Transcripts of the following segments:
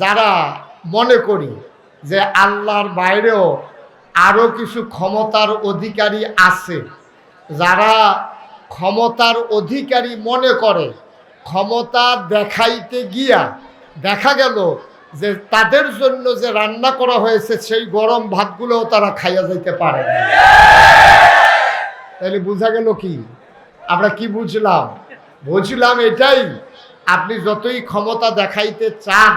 যারা মনে করি যে আল্লাহর বাইরেও আরও কিছু ক্ষমতার অধিকারী আছে, যারা ক্ষমতার অধিকারী মনে করে, ক্ষমতা দেখাইতে গিয়া দেখা গেল যে তাদের জন্য যে রান্না করা হয়েছে, সেই গরম ভাতগুলোও তারা খাইয়া যাইতে পারে তাহলে বোঝা গেল কি? আমরা কি বুঝলাম? বুঝলাম এটাই, আপনি যতই ক্ষমতা দেখাইতে চান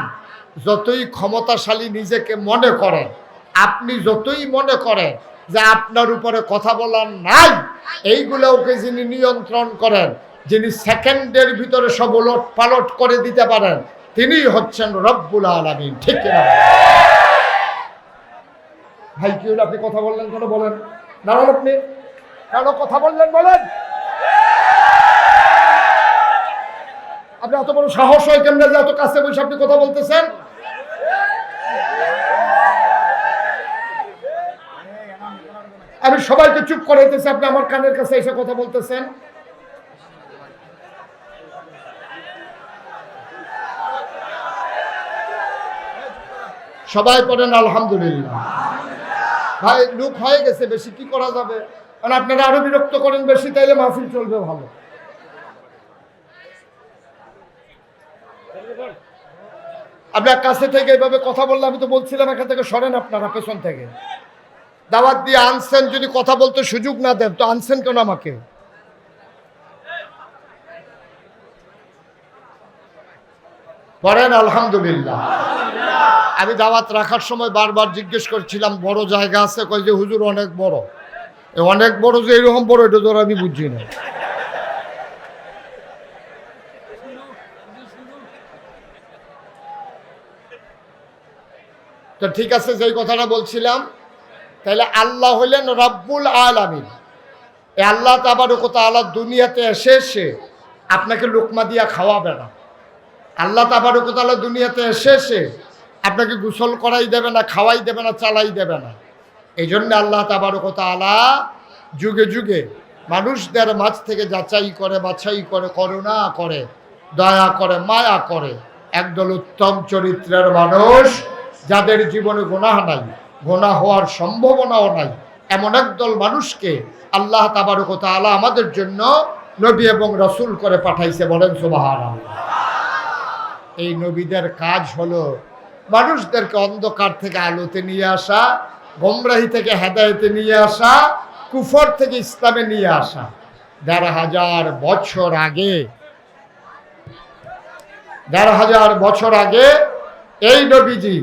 যতই ক্ষমতাশালী নিজেকে মনে করেন, আপনি যতই মনে করেন যে আপনার উপরে কথা বলার নাই এইগুলোকে যিনি নিয়ন্ত্রণ করেন, যিনি সেকেন্ডের ভিতরে সব ওলট পালট করে দিতে পারেন, তিনিই হচ্ছেন রব্বুল আলমিন, ঠিক ভাই, কি হলো? আপনি কথা বললেন কেন বলেন? দাঁড়ান আপনি। কেন কথা বললেন বলেন? আপনি এত বড় সাহস হয় কেমন যে এত কাছে বসে আপনি কথা বলতেছেন? আমি সবাইকে চুপ করাইতেছি, আপনি আমার কানের কাছে এসে কথা বলতেছেন। সবাই পড়েন, আলহামদুলিল্লাহ। ভাই লুক হয়ে গেছে, বেশি কি করা যাবে? কারণ আপনারা আরও বিরক্ত করেন বেশি, তাইলে মাহফিল চলবে ভালো। আপনার কাছে থেকে এভাবে কথা বললে, আমি তো বলছিলাম, এখান থেকে সরেন আপনারা, পেছন থেকে। দাওয়াত দিয়ে আনছেন, যদি কথা বলতে সুযোগ না দেন, তো আনছেন কেন আমাকে? পড়েন, আলহামদুলিল্লাহ। আমি দাওয়াত রাখার সময় বারবার জিজ্ঞেস করছিলাম, বড় জায়গা আছে? কই যে, হুজুর, অনেক বড়। অনেক বড় যে, এরকম বড়, এটা আর আমি বুঝছি না। তো ঠিক আছে, যেই কথাটা বলছিলাম তাহলে আল্লাহ হলেন রব্বুল আলামিন। এই আল্লাহ তাবারকতা আল্লাহ দুনিয়াতে এসে এসে আপনাকে লোকমা দিয়া খাওয়াবে না। আল্লাহ তাবারকতালা দুনিয়াতে এসে এসে আপনাকে গোসল করাই দেবে না, খাওয়াই দেবে না, চালাই দেবে না। এই জন্য আল্লাহ তাবারকতালা যুগে যুগে মানুষদের মাঝ থেকে যাচাই করে, বাছাই করে, করুণা করে, দয়া করে, মায়া করে। একদল উত্তম চরিত্রের মানুষ যাদের জীবনে গোনাহ নাই। গোনা হওয়ার সম্ভাবনাও নাই। এমন একদল মানুষকে আল্লাহ তাবারকতালা আমাদের জন্য নবী এবং রসুল করে পাঠাইছে বলেন সুবাহান এই নবীদের কাজ হলো মানুষদেরকে অন্ধকার থেকে আলোতে নিয়ে আসা, গমরাহি থেকে হেদায়েতে নিয়ে আসা, কুফর থেকে ইসলামে নিয়ে আসা। দেড় হাজার বছর আগে, দেড় হাজার বছর আগে এই নবীজি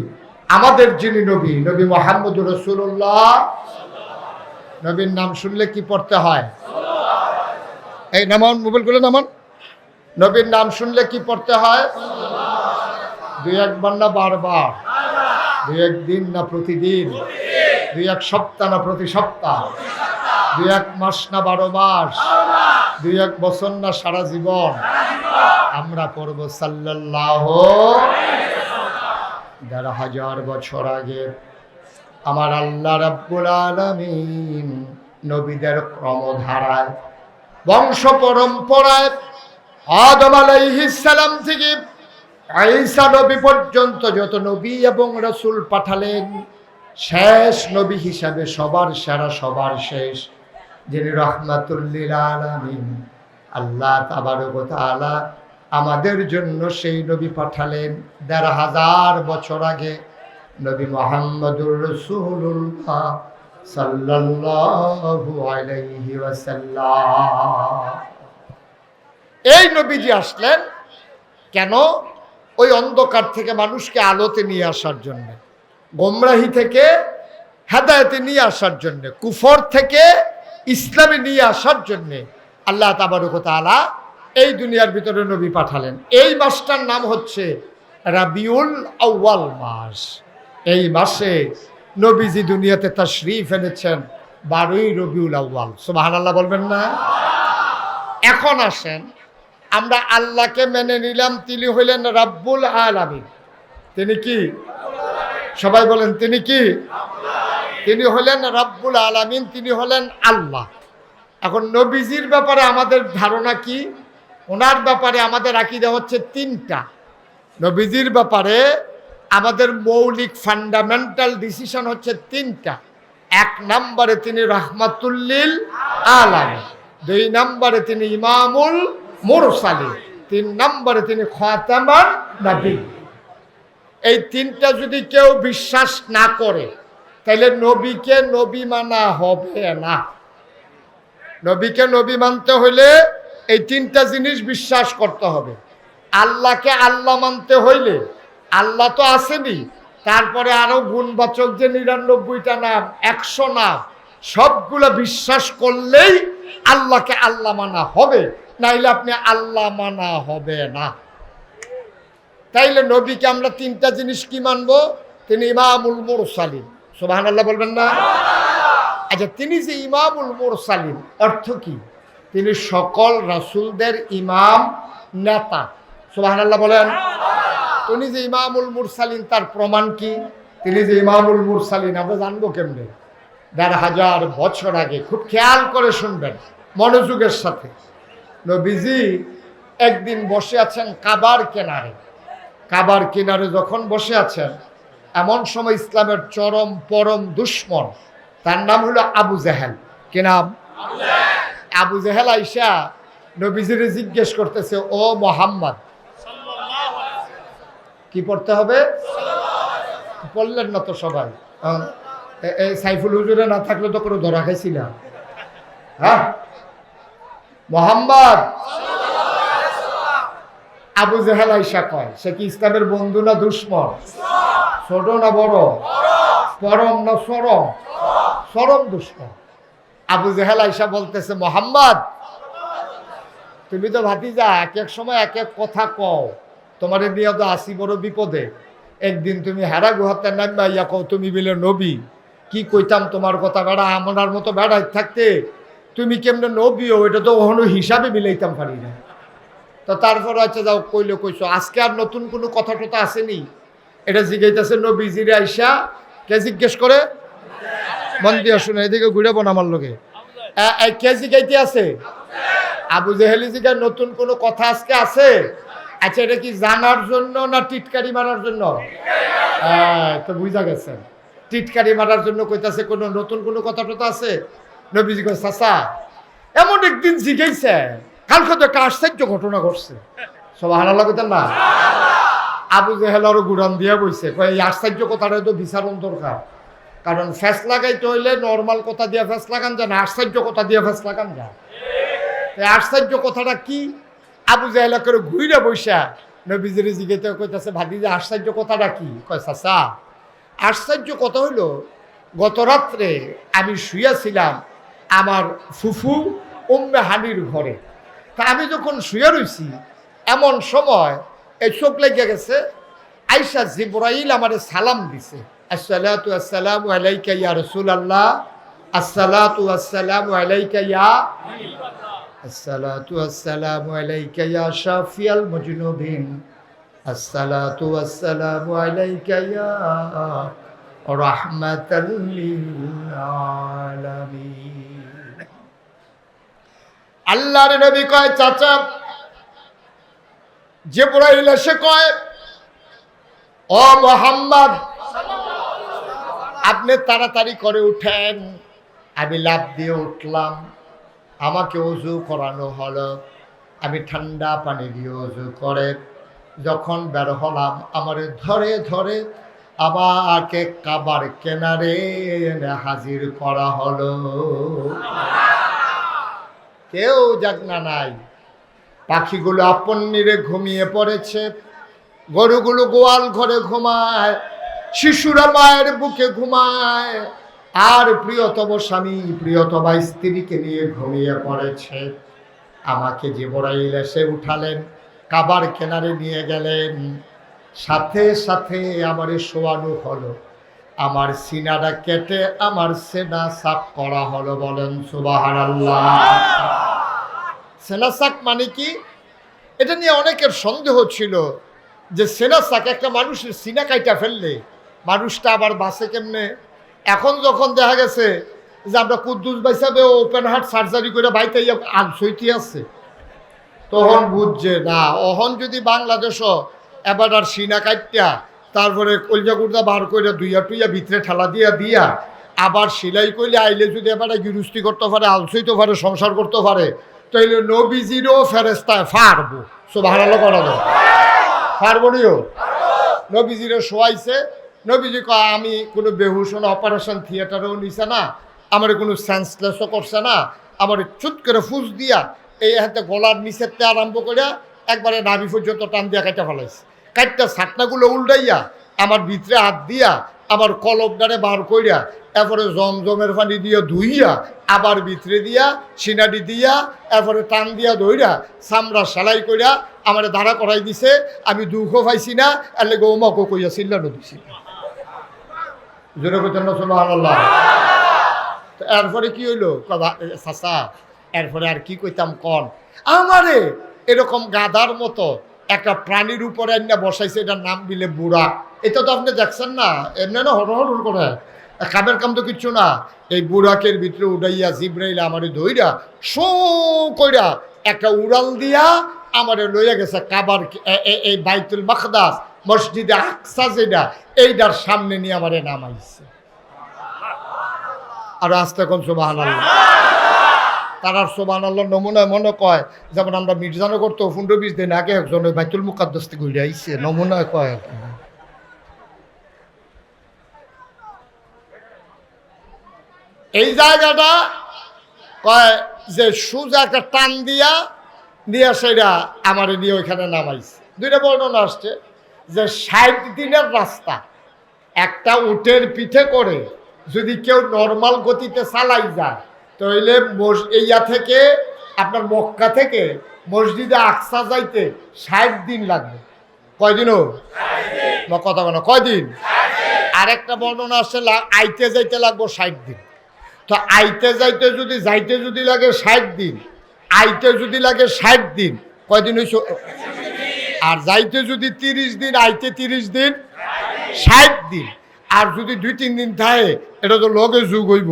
আমাদের যিনি নবী নবী মোহাম্মদ রসুল্লাহ, নবীর নাম শুনলে কি পড়তে হয়? এই নামান মোবাইলগুলো নামান। নবীর নাম শুনলে কি পড়তে হয়? দুই একবার না বারবার? দুই একদিন না প্রতিদিন? দুই এক সপ্তাহ না প্রতি সপ্তাহ? দুই এক মাস না বারো মাস? দুই এক বছর না সারা জীবন? আমরা পড়ব সাল্লাল্লাহ দেড় হাজার বছর আগে আমার আল্লাহ রাব্বুল আলামিন নবীদের ক্রমধারায়, বংশ পরম্পরায় আদম সালাম থেকে আইসা নবী পর্যন্ত যত নবী এবং রসুল পাঠালেন, শেষ নবী হিসাবে সবার সেরা, সবার শেষ, যিনি রহমাতুল্লিল আলামিন, আল্লাহ তাবারক তাআলা আমাদের জন্য সেই নবী পাঠালেন দেড় হাজার বছর আগে। নবী মোহাম্মদুর রসুল্লাহ সাল্লাল্লাহু আলাইহি ওয়াসাল্লাম। এই নবীজি আসলেন কেন? ওই অন্ধকার থেকে মানুষকে আলোতে নিয়ে আসার জন্য, গোমরাহি থেকে হেদায়তে নিয়ে আসার জন্য, কুফর থেকে ইসলামে নিয়ে আসার জন্যে আল্লাহ তাবারকতালা এই দুনিয়ার ভিতরে নবী পাঠালেন। এই মাসটার নাম হচ্ছে রাবিউল আউ্য়াল মাস। এই মাসে নবীজি দুনিয়াতে তার শরীফ এনেছেন বারোই রবিউল আউ্য়াল। সুবাহ আল্লাহ বলবেন না? এখন আসেন, আমরা আল্লাহকে মেনে নিলাম, তিনি হইলেন রাব্বুল আল আলামিন। তিনি কি? সবাই বলেন, তিনি কি? তিনি হলেন রাব্বুল আলামিন, তিনি হলেন আল্লাহ। এখন নবীজির ব্যাপারে আমাদের ধারণা কি? ওনার ব্যাপারে আমাদের আকিদা হচ্ছে তিনটা। নবীজির ব্যাপারে আমাদের মৌলিক ফান্ডামেন্টাল ডিসিশন হচ্ছে তিনটা। এক নম্বরে তিনি রহমাতুল্লিল আলাম দুই নম্বরে তিনি ইমামুল মুরসালি তিন নম্বরে তিনি খাতামান নবী এই তিনটা যদি কেউ বিশ্বাস না করে, তাহলে নবীকে নবী মানা হবে না। নবীকে নবী মানতে হইলে এই তিনটা জিনিস বিশ্বাস করতে হবে। আল্লাহকে আল্লাহ মানতে হইলে আল্লাহ তো আসেনি তারপরে আরও গুণবাচক যে নিরানব্বইটা নাম একশো নাম সবগুলো বিশ্বাস করলেই আল্লাহকে আল্লাহ মানা হবে নাইলে আপনি আল্লাহ মানা হবে না। তাইলে নবীকে আমরা তিনটা জিনিস কি মানব? তিনি ইমামুল মুরসালিম সুবাহান আল্লাহ বলবেন না? আচ্ছা তিনি যে ইমামুল মুরসালিম অর্থ কি? তিনি সকল রাসূলদের ইমাম নেতা। আল্লাহ বলেন তিনি যে ইমামুল মুরসালিন, তার প্রমাণ কি? তিনি যে ইমামুল মুরসালিন, আমরা জানব কেমনে? দেড় হাজার বছর আগে, খুব খেয়াল করে শুনবেন, মনোযোগের সাথে। নবীজি একদিন বসে আছেন কাবার কেনারে। কাবার কিনারে যখন বসে আছেন, এমন সময় ইসলামের চরম পরম দুশ্মন, তার নাম হলো আবু জাহেল। কি নাম? আবু জাহেল আইসা নবীজিরে জিজ্ঞেস করতেছে, ও মোহাম্মদ। কি পড়তে হবে? পড়লেন না তো সবাই। সাইফুল হুজুরে না থাকলে তো কোনো ধরা খাইছিলাম হ্যাঁ? মোহাম্মদ! আবু জেহেল আইসা কয়, সে কি ইসলামের বন্ধু না দুশ্মন? ছোট না বড়? পরম না সরম সরম দুশ্মন? আবু জেহেল আইসা বলতেছে, মোহাম্মদ, তুমি তো ভাতিজা এক এক সময় এক এক কথা কও। তোমার নিয়ে তো আসি বড় বিপদে। একদিন তুমি হেরা গুহাতে নামবা, ইয়া কও, তুমি বিলে নবী। কি কইতাম তোমার কথা? বেড়া আমার মতো বেড়াই থাকতে তুমি কেমনে নবীও এটা তো ওহনো হিসাবে মিলাইতাম পারি না। তো তারপর হচ্ছে যাও, কইলে, কইছো, আজকে আর নতুন কোনো কথা টথা আসেনি? এটা জিগাইতেছে নবীজিরে আইসা, কে জিজ্ঞেস করে? মন দিয়ে শুনে, এদিকে ঘুরে বোন আমার লোকে কে জিগাইতে আছে? আবু জেহেলি জিগায় নতুন কোনো কথা আজকে আছে? আচ্ছা এটা কি জানার জন্য না টিটকারি মারার জন্য? তো বুঝা গেছেন টিটকারি মারার জন্য কইতাছে কোনো নতুন কোনো কথা টথা আছে? নবীজি কয়, চাচা, এমন একদিন জিগাইছে, কালকে তো একটা আশ্চর্য ঘটনা ঘটছে। সব হারালা কইতেন না? আবু জেহেল আরও গুড়ান দিয়া বইছে। কয়, এই আশ্চর্য কথাটা তো বিচারণ দরকার। কারণ ফ্যাস লাগাইতে হইলে নর্মাল কথা দিয়ে ফ্যাস লাগান যায় না, আশ্চর্য কথা দিয়ে ফ্যাস লাগান যায়। আশ্চর্য কথাটা কি? আবু জাহেলা করে ঘুরে বৈশা নবীজির জিগেতে কইতাছে ভাবি যে আশ্চর্য কথাটা কি? কয়, চাচা, আশ্চর্য কথা হইল, গত রাত্রে আমি শুয়েছিলাম আমার ফুফু উম্মে হানির ঘরে। তা আমি যখন শুয়ে রইছি, এমন সময় এই চোখ লেগে গেছে, আইসা জিব্রাইল আমারে সালাম দিছে। আসসালাতু আসসালামু আলাইকা ইয়া রাসূলুল্লাহ, আসসালাতু আসসালামু আলাইকা ইয়া আসসালাতু আসসালামু আলাইকা ইয়া শাফিয়াল মুজনুবিন, আসসালাতু আসসালামু আলাইকা ইয়া রাহমাতাল লিল আলামিন। আল্লাহর নবী কয়, চাচা, জিব্রাইল এসে কয়, ও মোহাম্মদ আপনি তাড়াতাড়ি করে উঠেন। আমি লাভ দিয়ে উঠলাম। আমাকে অজু করানো হলো। আমি ঠান্ডা পানি দিয়ে অজু করে। যখন বের হলাম, আমার ধরে ধরে আমাকে কাবার কেনারে এনে হাজির করা হলো। কেউ জাগনা নাই। পাখিগুলো আপন নিরে ঘুমিয়ে পড়েছে। গরুগুলো গোয়াল ঘরে ঘুমায়। শিশুরা মায়ের বুকে ঘুমায়। আর প্রিয়তম স্বামী প্রিয়তমা স্ত্রীকে নিয়ে ঘুমিয়ে পড়েছে। আমাকে যে বড়াইল এসে উঠালেন, কাবার কেনারে নিয়ে গেলেন। সাথে সাথে আমার শোয়ানো হলো। আমার সিনাটা কেটে আমার সেনা সাফ করা হলো বলেন সুবাহার আল্লাহ সেনাসাক মানে কি? এটা নিয়ে অনেকের সন্দেহ ছিল যে সেনাসাক একটা মানুষের সিনা কাইটা ফেললে মানুষটা আবার বাসে কেমনে? এখন যখন দেখা গেছে যে আমরা কুদ্দুস বাইসাবে ওপেন হার্ট সার্জারি করে বাইতে আগ সইতে আছে, তখন বুঝছে না। অহন যদি বাংলাদেশও এবার আর সিনা কাইটা তারপরে কলজা কুর্দা বার করে দুইয়া টুইয়া ভিতরে ঠেলা দিয়া দিয়া, আবার সেলাই করলে আইলে যদি এবার গৃহস্থী করতে পারে আলসইতে পারে, সংসার করতে পারে, তাইলে নবীজিরও ফেরেস্তায় ফারবো। সো ভালো করা যায় ফারবো নিও। নবীজিরে শোয়াইছে নবীজি কয়, আমি কোনো বেহুশন অপারেশন থিয়েটারেও নিছে না, আমার কোনো সেন্সলেসও করছে না, আমার চুট করে ফুস দিয়া এই হাতে গলার নিচের তে আরম্ভ করিয়া একবারে নাভি পর্যন্ত টান দিয়া কাটা ফেলাইছে। কাটটা ছাটনাগুলো উল্টাইয়া আমার ভিতরে হাত দিয়া আমার কলবটারে বার কইরা এরপরে জমজমের পানি দিয়ে ধুইয়া আবার ভিতরে দিয়া, সিনাডি দিয়া, এরপরে টান দিয়া ধইরা চামড়া সেলাই কইরা আমার দাঁড়া করাই দিছে। আমি দুঃখও পাইছি না, এর লেগে ওমাকো কইয়া চিল্লানো দিছি জোরে এরপরে কি হইল? এরপরে আর কি কইতাম কন? আমারে এরকম গাদার মতো একটা প্রাণীর উপরে না বসাইছে, এটার নাম দিলে বুড়া। এটা তো আপনি দেখছেন না? এমনি না হর হর করে। কামের কাম তো কিচ্ছু না। এই বুড়াকের ভিতরে উড়াইয়া জিব্রাইল আমারে ধইরা শো কইরা একটা উড়াল দিয়া আমারে লইয়া গেছে কাবার এই বাইতুল মাকদাস। মসজিদে আকসা যেটা, এইটার সামনে নিয়ে আমারে নামাইছে। আর আস্তে কোন সুবাহান তারার সোবান আল্লাহ নমুনায় মনে কয়, যেমন আমরা মির্জানো করতো পনেরো বিশ দিন আগে একজন ওই বাইতুল মুকাদ্দাস ঘুরে আইসে নমুনায় কয় এই জায়গাটা কয় যে সুজা একটা টান দিয়া দিয়া সেটা আমার নিয়ে ওইখানে নামাইছে। দুইটা বর্ণনা আসছে। যে ষাট দিনের রাস্তা, একটা উটের পিঠে করে যদি কেউ নর্মাল গতিতে চালাই যায়, তাহলে এইয়া থেকে, আপনার মক্কা থেকে মসজিদে আকসা যাইতে ষাট দিন লাগবে। কয়দিনও বা কথা বলো কয়দিন? আরেকটা বর্ণনা আসছে আইতে যাইতে লাগবো ষাট দিন। তো আইতে যাইতে যদি যাইতে যদি লাগে ষাট দিন, আইতে যদি লাগে ষাট দিন, কয়দিন হইছ? আর যাইতে যদি তিরিশ দিন, আইতে তিরিশ দিন, ষাট দিন। আর যদি দুই, তিন দিন থাকে, এটা তো লগে যুগ হইব।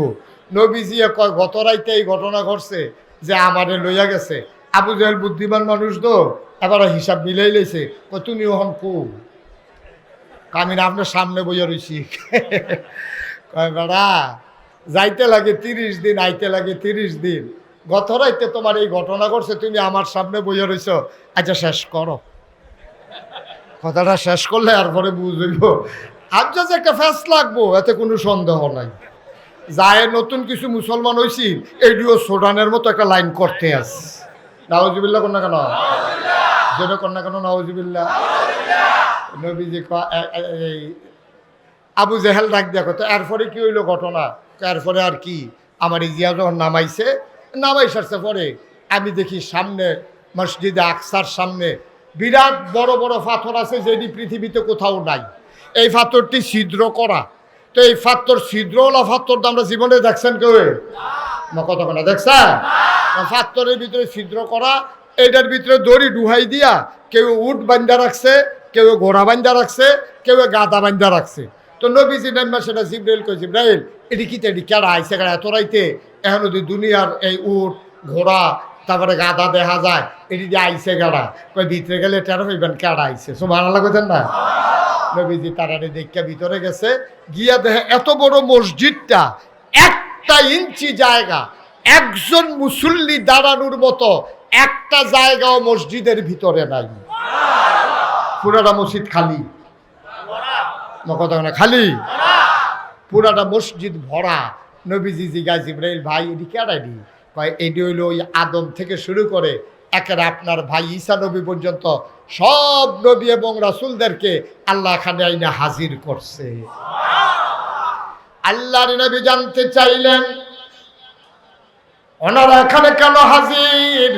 নবীজিয়ে কয়, গত রাইতে এই ঘটনা ঘটছে যে আমারে লইয়া গেছে। আবু জাহেল বুদ্ধিমান মানুষ তো, এবার হিসাব মিলাই লইছে। কয় তুমি ওহন কো? আমি আপনার সামনে বইয়া রইছি। কয়, বেড়া, যাইতে লাগে তিরিশ দিন, আইতে লাগে তিরিশ দিন। গত রাইতে তোমার এই ঘটনা ঘটছে, তুমি আমার সামনে বইয়া রইছ। আচ্ছা শেষ করো। কথাটা শেষ করলে আর পরে বুঝইব আজ যে একটা ফ্যাস লাগবো, এতে কোনো সন্দেহ নাই। যায় নতুন কিছু মুসলমান হয়েছি এইটিও সোডানের মতো একটা লাইন করতে আস নাওজিবিল্লা কন্যা কেন? যেটা কন্যা কেন নাওজিবিল্লা নবীজি এই আবু জেহেল ডাক দিয়া কত, এরপরে কি হইল ঘটনা? এরপরে আর কি? আমার ইজিয়া যখন নামাইছে, নামাই সারছে পরে, আমি দেখি সামনে মসজিদে আকসার সামনে বিরাট বড় বড় পাথর আছে যেটি পৃথিবীতে কোথাও নাই। এই পাথরটি ছিদ্র করা। তো এই পাথর ছিদ্রওয়ালা পাথর তো আমরা জীবনে দেখছেন কেউ? না। কত না। দেখছেন? পাথরের ভিতরে ছিদ্র করা এইটার ভিতরে দড়ি ডুহাই দিয়া কেউ উট বান্ধা রাখছে কেউ ঘোড়া বান্ধা রাখছে কেউ গাদা বান্ধা রাখছে। তো নবীজি নাম্বার সেটা জিব্রাইল কই জিব্রাইল এটি কি এটি কেডা আইসে কেডা এত রাইতে? এখন যদি দুনিয়ার এই উট ঘোড়া তারপরে গাদা দেখা যায়, এটি যে আইসে গাড়া কই ভিতরে গেলে টেরো হইবেন কেডা আইসে সো ভালো লাগতেন না? নবীজি তারারে দেখা ভিতরে গেছে, গিয়া দেখে এত বড় মসজিদটা, একটা ইঞ্চি জায়গা, একজন মুসল্লি দাঁড়ানোর মতো, একটা জায়গাও মসজিদের ভিতরে নাই। পুরাটা মসজিদ খালি। কথা খালি। পুরাটা মসজিদ ভরা। নবীজি জিগা জিব্রাইল, ভাই, এটি কেডাইনি কয়, এটি হইল ওই আদম থেকে শুরু করে একেবারে আপনার ভাই ঈসা নবী পর্যন্ত সব নবী এবং রাসুলদেরকে আল্লাহ খানে আইনে হাজির করছে। আল্লাহর নবী জানতে চাইলেন, ওনারা এখানে কেন হাজির?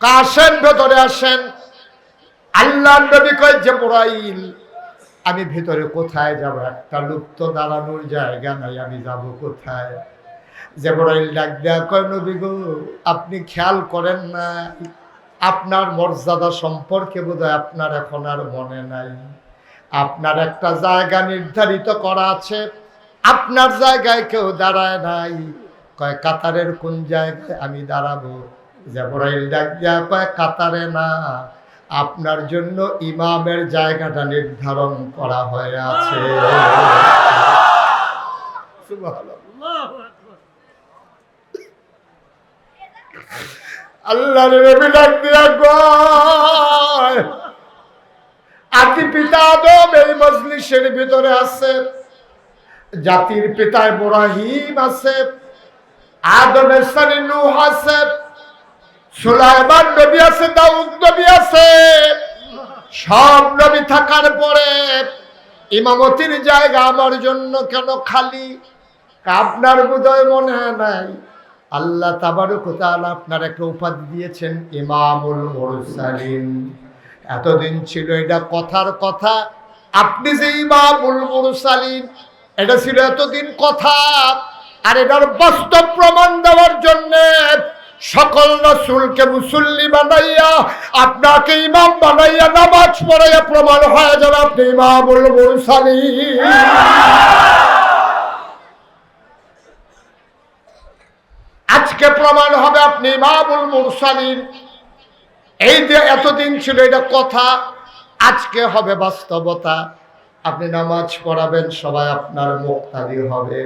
কাসেন ভেতরে আসেন? আল্লাহ নবী কয় যে মোরাইল আমি ভেতরে কোথায় যাব? একটা লুপ্ত দাঁড়ানোর জায়গা নাই, আমি যাব কোথায়? জেবরাইল ডাক দেয়া কয়, নবী গো, আপনি খেয়াল করেন না আপনার মর্যাদা সম্পর্কে বোধহয় আপনার এখন আর মনে নাই। আপনার একটা জায়গা নির্ধারিত করা আছে, আপনার জায়গায় কেউ দাঁড়ায় নাই। কয়, কাতারের কোন জায়গায় আমি দাঁড়াবো? জেবরাইল ডাক দেয়া কয়, কাতারে না। আপনার জন্য ইমামের জায়গাটা নির্ধারণ করা হয়ে আছে। সুবহানাল্লাহ। কয় আতি পিতা আদম এই মজলিসের ভিতরে আছে, জাতির পিতা ইব্রাহিম আছে আদমের সানি নূহ আছে, সুলাইমান নবী আছে, দাউদ নবী আছে, সব নবী থাকার পরে ইমামতির জায়গা আমার জন্য কেন খালি? আপনার বোধহয় মনে নাই। আল্লাহ তাবারক তাআলা আপনার একটা উপাধি দিয়েছেন, ইমামুল মুরসালিন। এতদিন ছিল এটা কথার কথা। আপনি যে ইমামুল মুরসালিন, এটা ছিল এতদিন কথা। আর এটার বাস্তব প্রমাণ দেওয়ার জন্য সকল রসুলকে মুসল্লি বানাইয়া, আপনাকে ইমাম বানাইয়া, নামাজ পড়াইয়া প্রমাণ হয়ে যাবে আপনি ইমামুল মুরসালিন। আজকে প্রমাণ হবে আপনি ইমামুল মুরসালিন। এই যে এতদিন ছিল এটা কথা, আজকে হবে বাস্তবতা। আপনি নামাজ পড়াবেন, সবাই আপনার মুক্তাদি হবে।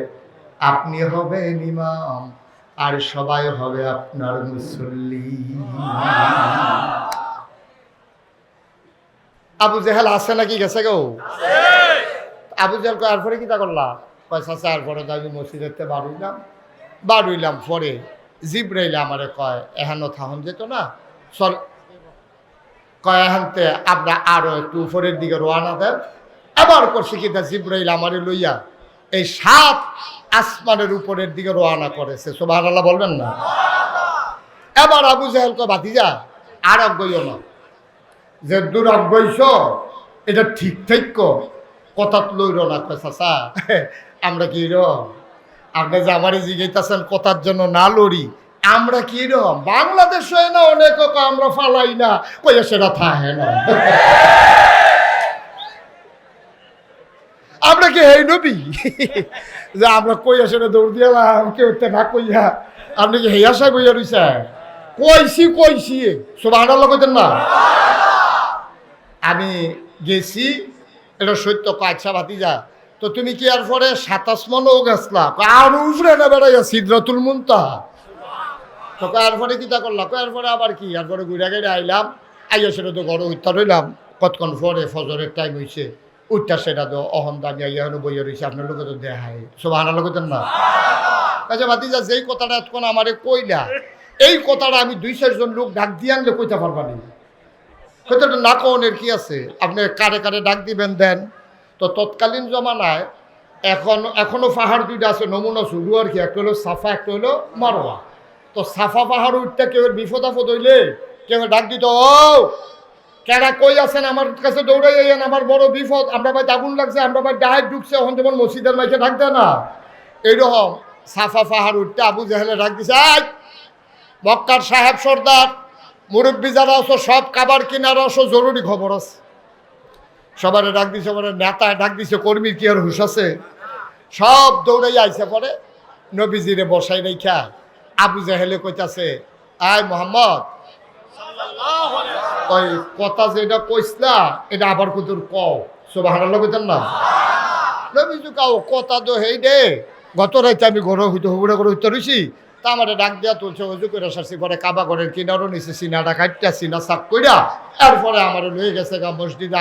আপনি হবেন ইমাম, আর সবাই হবে আপনার মুসল্লি। আবু জেহেল আছে নাকি? গেছে গো? আবু জেহেল কয় পরে কি তা করলা? পয়সা চার পরে তো আমি মসজিদেতে বাড়ুইলাম বাড়ুইলাম পরে। জিব্রাইলে আমারে কয়, এহানো থাহন যেত না, চল। কয় এহানতে আমরা আরও একটু উপরের দিকে রোয়ানা দেন। আবার করছে কি জিব্রাইল আমারে লইয়া এই সাত আসমানের উপরের দিকে রোয়ানা করেছে। সোবাহ আল্লাহ বলবেন না? এবার আবু জাহেল কয় বাতিজা আর অজ্ঞইও না। যে দূর অজ্ঞইছ এটা ঠিক ঠিক কথা লইল না। কয়, চাচা, আমরা কি রম আপনি যে আমারে জিগাইতেছেন কথার জন্য না লড়ি, আমরা কি রম বাংলাদেশ হয় না, অনেক আমরা ফালাই না। কইয়া সেটা থাহে না। আমরা কি হেই নবী? যে আমরা কইয়া সেটা দৌড় দিয়ালাম, কেউ না কইয়া। আপনি কি হেই আশা কইয়া রইছে কইছি কইছি। সব আনার কইতেন না? আমি গেছি, এটা সত্য কাছা ভাতিজা তো তুমি কি আর পরে সাতাশ মনও গেছলা আর উফরে না বেড়াইয়া সিদ্রাতুল মুনতাহা। তো কয়ার পরে কিতা করলা? কয়ার পরে আবার কি? আর পরে ঘুরে গেড়ে আইলাম। আইয়া সেটা তো ঘরে উত্তর রইলাম। কতক্ষণ পরে ফজরের টাইম হইছে। উঠটা সেটা তো অহন দামি আইয়া হলো বইয়া রয়েছে আপনার লোকে তো দেখায়। সব আনার লোকে না? আচ্ছা ভাতিজা, যেই কথাটা এতক্ষণ আমারে কইলা, এই কথাটা আমি দুই চারজন লোক ডাক দিয়ে আনলে কইতে পারবা নি কথাটা না? কনের কি আছে? আপনি কারে কারে ডাক দিবেন দেন? তো তৎকালীন জমানায় এখন, এখনও পাহাড় দুইটা আছে, নমুনা শুরু আর কি, একটা হলো সাফা, একটা হলো মারোয়া। তো সাফা পাহাড় উঠতে কেউ বিপদ আপদ হইলে কেউ ডাক দিত, ও, কেডা কই আছেন? আমার কাছে দৌড়াই আইয়েন, আমার বড় বিপদ। আমরা ভাই আগুন লাগছে, আমরা ভাই ডাহাই ঢুকছে, এখন যেমন মসজিদের মাইকে ডাক দেয় না। এইরকম সাফা পাহাড় উঠতে আবু জাহেলে ডাক দিছে আয় মক্কার সাহেব সর্দার, মুরব্বী যারা আছো, সব কাবার কিনার আসো, জরুরি খবর আছে। সবার ডাক দিছে, সবার নেতা ডাক দিছে, কর্মীর কি আর হুশ আছে? সব দৌড়াই আইসে পরে নবীজিরে বসাই রেখা আবু জাহেলে কইতাছে, আয় মোহাম্মদ। ওই কথা এটা আবার কুতুর সব কইতেন না? কাও, কথা তো হেই দে গত রাইতে আমি ঘর হইতে হুবড়ে করে হইতে তা আমার ডাক দিয়া তুলছে অজু করে পরে কাবা ঘরের কিনারও নিছে সিনাটা কাটটা সিনা সাপ কইরা, এরপরে আমার লয়ে গেছে গা মসজিদে